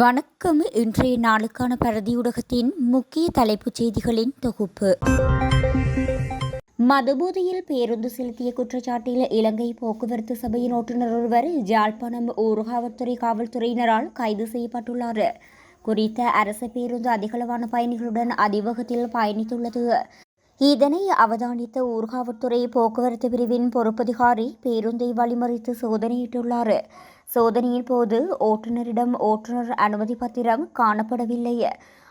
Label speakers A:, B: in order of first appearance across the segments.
A: வணக்கம். இன்றைய நாளுக்கான பரதியூடகத்தின் முக்கிய தலைப்புச் செய்திகளின் தொகுப்பு. மதுபோதையில் பேருந்து செலுத்திய குற்றச்சாட்டில் இலங்கை போக்குவரத்து சபையின் ஓட்டுநர் ஒருவர் யாழ்ப்பாணம் ஊர்காவல்துறை காவல்துறையினரால் கைது செய்யப்பட்டுள்ளார் குறித்த அரச பேருந்து அதிகளவான பயணிகளுடன் அதிவகத்தில் பயணித்துள்ளது. இதனை அவதானித்த ஊர்காவல்துறை போக்குவரத்து பிரிவின் பொறுப்பதிகாரி பேருந்தை வழிமறித்து சோதனையிட்டுள்ளார் சோதனையின் போது ஓட்டுநரிடம் ஓட்டுநர் அனுமதி பத்திரம் காணப்படவில்லை.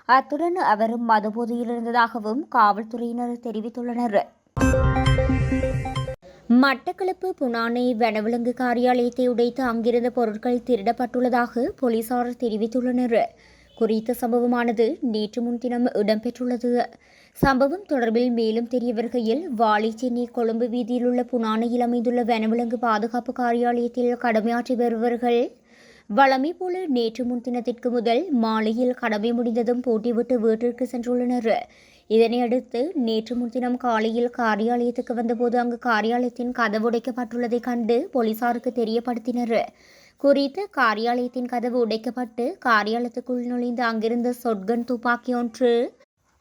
A: அத்துடன் அவர் மதுபோதையில் இருந்ததாகவும் காவல்துறையினர் தெரிவித்துள்ளனர். மட்டக்களப்பு புனானை வனவிலங்கு காரியாலயத்தை உடைத்து அங்கிருந்த பொருட்கள் திருடப்பட்டுள்ளதாக போலீசார் தெரிவித்துள்ளனர். குறித்த சம்பவமானது நேற்று முன்தினம் இடம்பெற்றுள்ளது. சம்பவம் தொடர்பில் மேலும் தெரிய வருகையில் வாழை சென்னை கொழும்பு வீதியில் உள்ள புனானையில் அமைந்துள்ள வனவிலங்கு பாதுகாப்பு காரியாலயத்தில் கடமையாற்றி வருபவர்கள் வளமை போல நேற்று முன்தினத்திற்கு முதல் மாலையில் கடமை முடிந்ததும் போட்டிவிட்டு வீட்டிற்கு சென்றுள்ளனர். இதனையடுத்து நேற்று முன்தினம் காலையில் காரியாலயத்துக்கு வந்தபோது அங்கு காரியாலயத்தின் கதவு உடைக்கப்பட்டுள்ளதைக் கண்டு போலீசாருக்கு தெரியப்படுத்தினர். குறித்து காரியாலயத்தின் கதவு உடைக்கப்பட்டு காரியாலயத்துக்குள் நுழைந்து அங்கிருந்த சொட்கன் துப்பாக்கி ஒன்று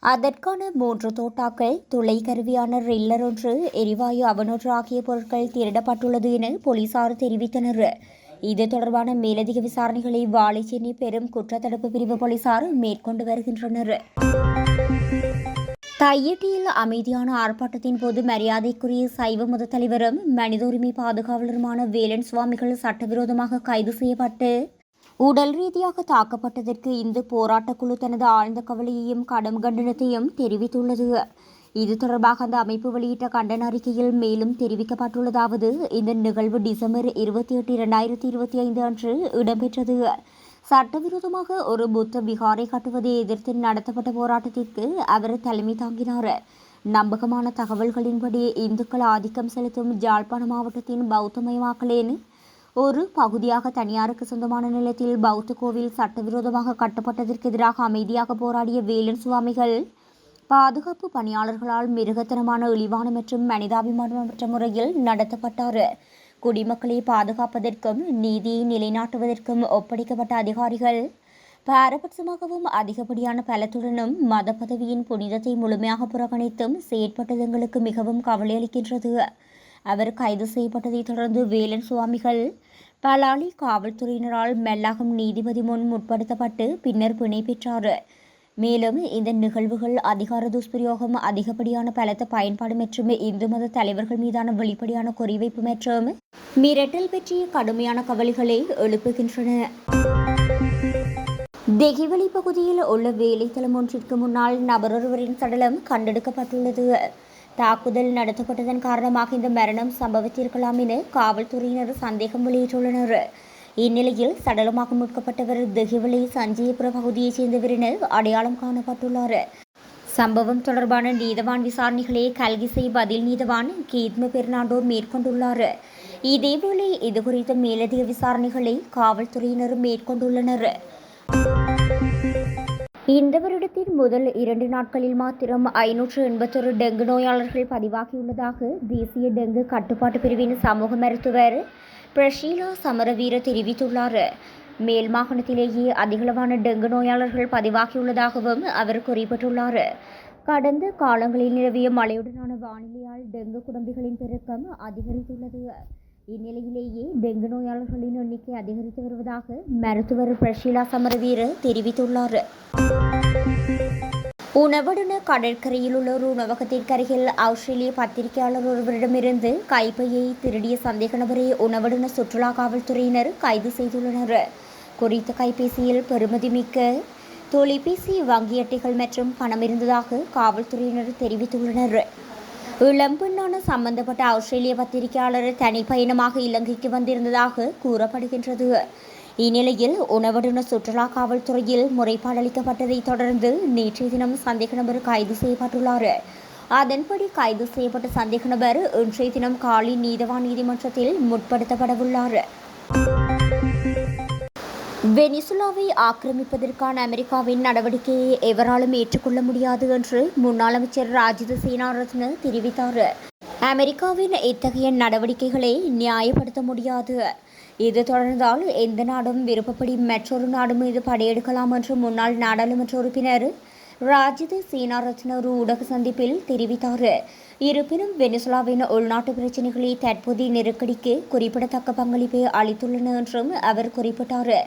A: அதற்கான மூன்று தோட்டாக்கள் துளை கருவியான ரில்லர் ஒன்று எரிவாயு அவனொன்று ஆகிய பொருட்கள் திருடப்பட்டுள்ளது என போலீசார் தெரிவித்தனர். இது தொடர்பான மேலதிக விசாரணைகளை வாழைச்சேனி பெரும் குற்றத்தடுப்பு பிரிவு போலீசார் மேற்கொண்டு வருகின்றனர். தையட்டியில் அமைதியான ஆர்ப்பாட்டத்தின் போது மரியாதைக்குரிய சைவ மத தலைவரும் மனித உரிமை பாதுகாவலருமான வேலன் சுவாமிகள் சட்டவிரோதமாக கைது செய்யப்பட்டு உடல் ரீதியாக தாக்கப்பட்டதற்கு இந்து போராட்டக்குழு தனது ஆழ்ந்த கவலையையும் கடும் கண்டனத்தையும் தெரிவித்துள்ளது. இது தொடர்பாக அந்த அமைப்பு வெளியிட்ட கண்டன அறிக்கையில் மேலும் தெரிவிக்கப்பட்டுள்ளதாவது இந்த நிகழ்வு டிசம்பர் இருபத்தி எட்டு இரண்டாயிரத்தி இருபத்தி ஐந்து அன்று இடம்பெற்றது. சட்டவிரோதமாக ஒரு புத்த விகாரை கட்டுவதை எதிர்த்து நடத்தப்பட்ட போராட்டத்திற்கு அவர் தலைமை தாங்கினார். நம்பகமான தகவல்களின்படி இந்துக்கள் ஆதிக்கம் செலுத்தும் ஜாழ்ப்பாண மாவட்டத்தின் பௌத்தமயமாக்கலேன்னு ஒரு பகுதியாக தனியாருக்கு சொந்தமான நிலத்தில் பௌத்த கோவில் சட்டவிரோதமாக கட்டப்பட்டதற்கு எதிராக அமைதியாக போராடிய வேலன் சுவாமிகள் பாதுகாப்பு பணியாளர்களால் மிருகத்தனமான இழிவான மற்றும் மனிதாபிமானமற்ற முறையில் நடத்தப்பட்டார். குடிமக்களை பாதுகாப்பதற்கும் நீதியை நிலைநாட்டுவதற்கும் ஒப்படைக்கப்பட்ட அதிகாரிகள் பாரபட்சமாகவும் அதிகப்படியான பலத்துடனும் மத பதவியின் புனிதத்தை முழுமையாக புறக்கணித்தும் செயற்பட்டது எங்களுக்கு மிகவும் கவலையளிக்கின்றது. அவர் கைது செய்யப்பட்டதைத் தொடர்ந்து வேலன் சுவாமிகள் பலாலி காவல்துறையினரால் மெல்லகம் நீதிபதி முன் முற்படுத்தப்பட்டு பின்னர் பிணை பெற்றார். மேலும் இந்த நிகழ்வுகள் அதிகார துஷ்பிரயோகம் அதிகப்படியான பலத்த பயன்பாடு மற்றும் இந்து மத தலைவர்கள் மீதான வெளிப்படையான குறிவைப்பு மற்றும் மிரட்டல் பற்றிய கடுமையான கவலைகளை எழுப்புகின்றன. தெகிவளி பகுதியில் உள்ள வேலைத்தளம் ஒன்றிற்கு முன்னால் நபரொருவரின் சடலம் கண்டெடுக்கப்பட்டுள்ளது. தாக்குதல் நடத்தப்பட்டதன் காரணமாக இந்த மரணம் சம்பவித்திருக்கலாம் என காவல்துறையினர் சந்தேகம் வெளியிட்டுள்ளனர். இந்நிலையில் சடலமாக மீட்கப்பட்டவர் திகிவளி சஞ்சயபுர பகுதியைச் சேர்ந்தவர் என அடையாளம் காணப்பட்டுள்ளார். சம்பவம் தொடர்பான நீதவான் விசாரணைகளை கல்கிசை பதில் நீதவான் கீத்ம பெர்னாண்டோ மேற்கொண்டுள்ளார். இதேவேளை இதுகுறித்த மேலதிக விசாரணைகளை காவல்துறையினர் மேற்கொண்டுள்ளனர். இந்த வருடத்தின் முதல் இரண்டு நாட்களில் மாத்திரம் ஐநூற்று எண்பத்தொரு டெங்கு நோயாளர்கள் பதிவாகியுள்ளதாக தேசிய டெங்கு கட்டுப்பாட்டு பிரிவின் சமூக மருத்துவர் பிரஷீலா சமரவீர தெரிவித்துள்ளார். மேல் மாகாணத்திலேயே அதிகளவான டெங்கு நோயாளர்கள் பதிவாகியுள்ளதாகவும் அவர் குறிப்பிட்டுள்ளார். கடந்த காலங்களில் நிலவிய மழையுடனான வானிலையால் டெங்கு குடம்பிகளின் பெருக்கம் அதிகரித்துள்ளது. இந்நிலையிலேயே டெங்கு நோயாளர்களின் எண்ணிக்கை அதிகரித்து வருவதாக மருத்துவர் பிரஷீலா சமரவீர தெரிவித்துள்ளார் உணவடன கடற்கரையில் உள்ள ஒரு உணவகத்திற்கு அருகில் ஆஸ்திரேலிய பத்திரிகையாளர் ஒருவரிடமிருந்து கைப்பையை திருடிய சந்தேக நபரை உணவடன சுற்றுலா காவல்துறையினர் கைது செய்துள்ளனர் குறித்த கைபேசியில் பெறுமதிமிக்க தொலைபேசி வங்கி அட்டைகள் மற்றும் பணம் இருந்ததாக காவல்துறையினர் தெரிவித்துள்ளனர் இளம்பெண்ணான சம்பந்தப்பட்ட ஆஸ்திரேலிய பத்திரிகையாளர் தனிப்பயணமாக இலங்கைக்கு வந்திருந்ததாக கூறப்படுகின்றது. இந்நிலையில் உணவடுன சுற்றுலா காவல்துறையில் முறைப்பாடளிக்கப்பட்டதைத் தொடர்ந்து நேற்றைய தினம் சந்தேக நபர் கைது செய்யப்பட்டுள்ளார். அதன்படி கைது செய்யப்பட்ட சந்தேக நபர் இன்றைய தினம் காலி நீதவான் நீதிமன்றத்தில் முற்படுத்தப்படவுள்ளார். வெனிசுலாவை ஆக்கிரமிப்பதற்கான அமெரிக்காவின் நடவடிக்கையை எவராலும் ஏற்றுக்கொள்ள முடியாது என்று முன்னாள் அமைச்சர் ராஜித சேனாரத்ன தெரிவித்தார். அமெரிக்காவின் இத்தகைய நடவடிக்கைகளை நியாயப்படுத்த முடியாது. இது தொடர்ந்தால் எந்த நாடும் விருப்பப்படி மற்றொரு நாடு மீது படையெடுக்கலாம் என்று முன்னாள் நாடாளுமன்ற உறுப்பினர் ராஜித சீனாரத்னரு ஊடக சந்திப்பில் தெரிவித்தார். இருப்பினும் வெனிசுலாவின் உள்நாட்டு பிரச்சினைகளை தற்போதைய நெருக்கடிக்கு குறிப்பிடத்தக்க பங்களிப்பை அளித்துள்ளன என்றும் அவர் குறிப்பிட்டார்.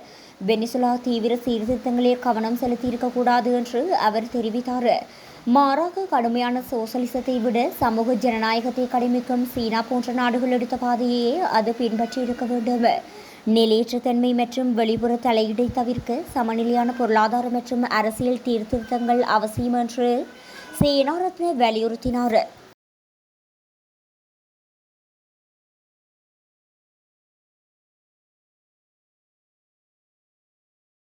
A: வெனிசுலா தீவிர சீர்திருத்தங்களில் கவனம் செலுத்தியிருக்கக்கூடாது என்று அவர் தெரிவித்தார். மாறாக கடுமையான சோசலிசத்தை விட சமூக ஜனநாயகத்தை கடமைக்கும் சீனா போன்ற நாடுகள் எடுத்த பாதையே அது பின்பற்றியிருக்க வேண்டும். நிலையற்றத்தன்மை மற்றும் வெளிப்புற தலையீடை தவிர்க்க சமநிலையான பொருளாதார மற்றும் அரசியல் சீர்திருத்தங்கள் அவசியம் என்று சேனாரத்ன வலியுறுத்தினார்.